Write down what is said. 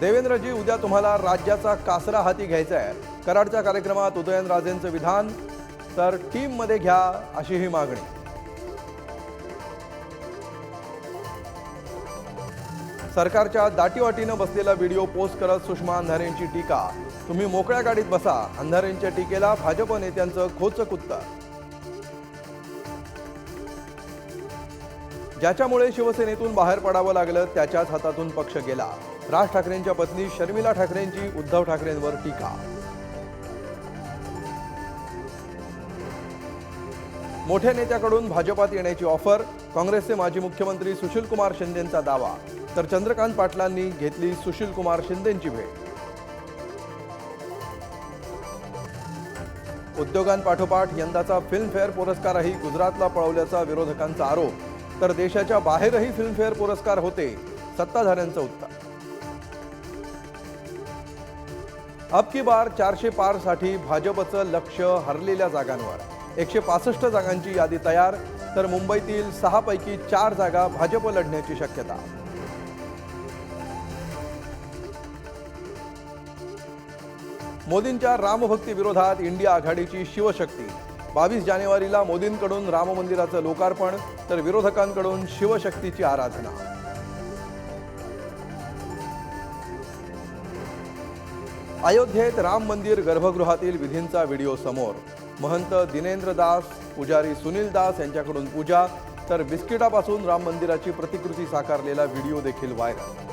देवेंद्रजी उद्या तुम्हाला राज्याचा कासरा हाती घ्यायचा आहे. कराडच्या कार्यक्रमात उदयनराजेंचं विधान तर टीममध्ये घ्या अशी ही मागणी. सरकारच्या दाटीवाटीनं बसलेला व्हिडिओ पोस्ट करत सुषमा अंधारेंची टीका. तुम्ही मोकळ्या गाडीत बसा अंधारेंच्या टीकेला भाजप नेत्यांचं खोचक उत्तर. ज्याच्यामुळे शिवसेनेतून बाहेर पडावं लागलं त्याच्याच हातातून पक्ष गेला. राज ठाकरेंच्या पत्नी शर्मिला ठाकरेंची उद्धव ठाकरेंवर टीका. मोठ्या नेत्याकडून भाजपात येण्याची ऑफर काँग्रेसचे माजी मुख्यमंत्री सुशीलकुमार शिंदेंचा दावा. तर चंद्रकांत पाटलांनी घेतली सुशीलकुमार शिंदेंची भेट. उद्योगांपाठोपाठ यंदाचा फिल्मफेअर पुरस्कारही गुजरातला पळवल्याचा विरोधकांचा आरोप. तर देशाच्या बाहेरही फिल्मफेअर पुरस्कार होते सत्ताधाऱ्यांचं उत्तर. अब की बार चारशे पारसाठी भाजपचं लक्ष हरलेल्या जागांवर. एकशे पासष्ट जागांची यादी तयार तर मुंबईतील सहापैकी चार जागा भाजप लढण्याची शक्यता. मोदींच्या रामभक्ती विरोधात इंडिया आघाडीची शिवशक्ती. बावीस जानेवारीला मोदींकडून राम मंदिराचं लोकार्पण तर विरोधकांकडून शिवशक्तीची आराधना. अयोध्येत राम मंदिर गर्भगृहातील विधींचा व्हिडिओ समोर. महंत दिनेंद्र दास पुजारी सुनील दास यांच्याकडून पूजा तर बिस्किटापासून राम मंदिराची प्रतिकृती साकारलेला व्हिडिओ देखील व्हायरल.